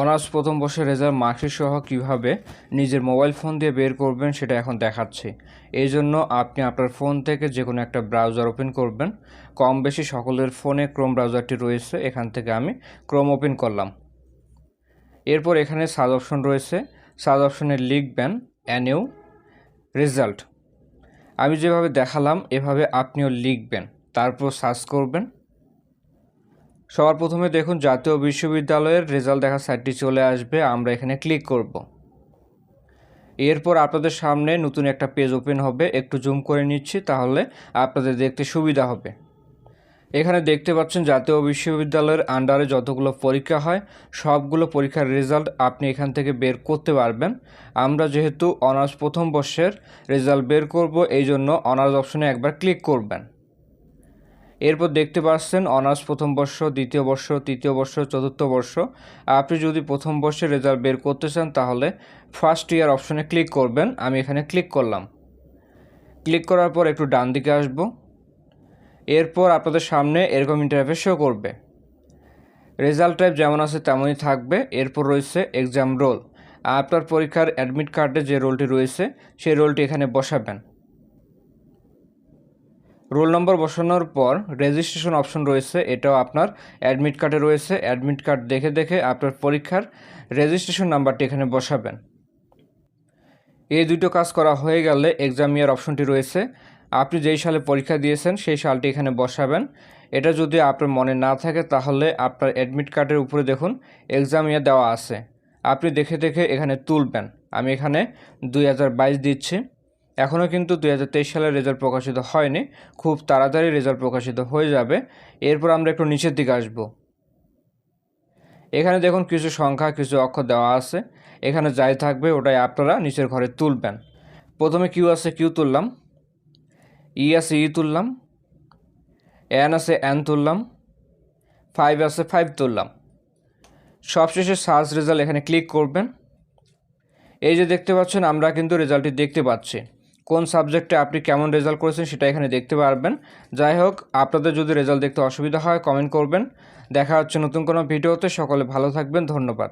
Honours প্রথম বর্ষের result marksheet সহ কীভাবে নিজের মোবাইল ফোন দিয়ে বের করবেন সেটা এখন দেখাচ্ছি। এই জন্য আপনি আপনার ফোন থেকে যে কোনো একটা ব্রাউজার ওপেন করবেন। কম বেশি সকলের ফোনে ক্রোম ব্রাউজারটি রয়েছে, এখান থেকে আমি ক্রোম ওপেন করলাম। এরপর এখানে সার্চ অপশন রয়েছে, সার্চ অপশনে লিখবেন অ্যানিউ রেজাল্ট। আমি যেভাবে দেখালাম, এভাবে আপনিও লিখবেন। তারপর সার্চ করবেন। সবার প্রথমে দেখুন, জাতীয় বিশ্ববিদ্যালয়ের রেজাল্ট দেখার সাইটটি চলে আসবে, আমরা এখানে ক্লিক করব। এরপর আপনাদের সামনে নতুন একটা পেজ ওপেন হবে, একটু জুম করে নিচ্ছি, তাহলে আপনাদের দেখতে সুবিধা হবে। এখানে দেখতে পাচ্ছেন, জাতীয় বিশ্ববিদ্যালয়ের আন্ডারে যতগুলো পরীক্ষা হয়, সবগুলো পরীক্ষার রেজাল্ট আপনি এখান থেকে বের করতে পারবেন। আমরা যেহেতু অনার্স প্রথম বর্ষের রেজাল্ট বের করব, এই জন্য অনার্স অপশনে একবার ক্লিক করবেন। এরপর দেখতে পাচ্ছেন অনার্স প্রথম বর্ষ, দ্বিতীয় বর্ষ, তৃতীয় বর্ষ, চতুর্থ বর্ষ। আপনি যদি প্রথম বর্ষের রেজাল্ট বের করতে চান, তাহলে ফার্স্ট ইয়ার অপশনে ক্লিক করবেন। আমি এখানে ক্লিক করলাম। ক্লিক করার পর একটু ডান দিকে আসব। এরপর আপনাদের সামনে এরকম ইন্টারফেস শো করবে। রেজাল্ট টাইপ যেমন আছে তেমনই থাকবে। এরপর রয়েছে এক্সাম রোল আপনার পরীক্ষার অ্যাডমিট কার্ডে যে রোলটি রয়েছে, সেই রোলটি এখানে বসাবেন। রোল নম্বর বসানোর পর রেজিস্ট্রেশন অপশন রয়েছে, এটাও আপনার অ্যাডমিট কার্ডে রয়েছে অ্যাডমিট কার্ড দেখে দেখে আপনার পরীক্ষার রেজিস্ট্রেশন নাম্বারটি এখানে বসাবেন। এই দুটো কাজ করা হয়ে গেলে এক্সাম ইয়ার অপশনটি রয়েছে। আপনি যেই সালে পরীক্ষা দিয়েছেন, সেই সালটি এখানে বসাবেন। এটা যদি আপনার মনে না থাকে, তাহলে আপনার অ্যাডমিট কার্ডের উপরে দেখুন এক্সাম ইয়ার দেওয়া আছে। আপনি দেখে দেখে এখানে তুলবেন। আমি এখানে দুই হাজার বাইশ দিচ্ছি। এখনও কিন্তু দু হাজার তেইশ সালের রেজাল্ট প্রকাশিত হয়নি। খুব তাড়াতাড়ি রেজাল্ট প্রকাশিত হয়ে যাবে। এরপর আমরা একটু নিচের দিকে আসব। এখানে দেখুন কিছু সংখ্যা, কিছু অক্ষর দেওয়া আছে। এখানে যাই থাকবে, ওটাই আপনারা নিচের ঘরে তুলবেন। প্রথমে কিউ আছে কিউ তুললাম। ই আছে ই তুললাম। এন আছে এন তুললাম। ফাইভ আছে ফাইভ তুললাম। সবশেষে সার্চ রেজাল্ট এখানে ক্লিক করবেন। এই যে দেখতে পাচ্ছেন, আমরা কিন্তু রেজাল্টটি দেখতে পাচ্ছি। কোন সাবজেক্টে আপনি কেমন রেজাল্ট করেছেন সেটা এখানে দেখতে পারবেন। যাই হোক, আপনাদের যদি রেজাল্ট দেখতে অসুবিধা হয় কমেন্ট করবেন। দেখা হচ্ছে নতুন কোনো ভিডিওতে। সকলে ভালো থাকবেন। ধন্যবাদ।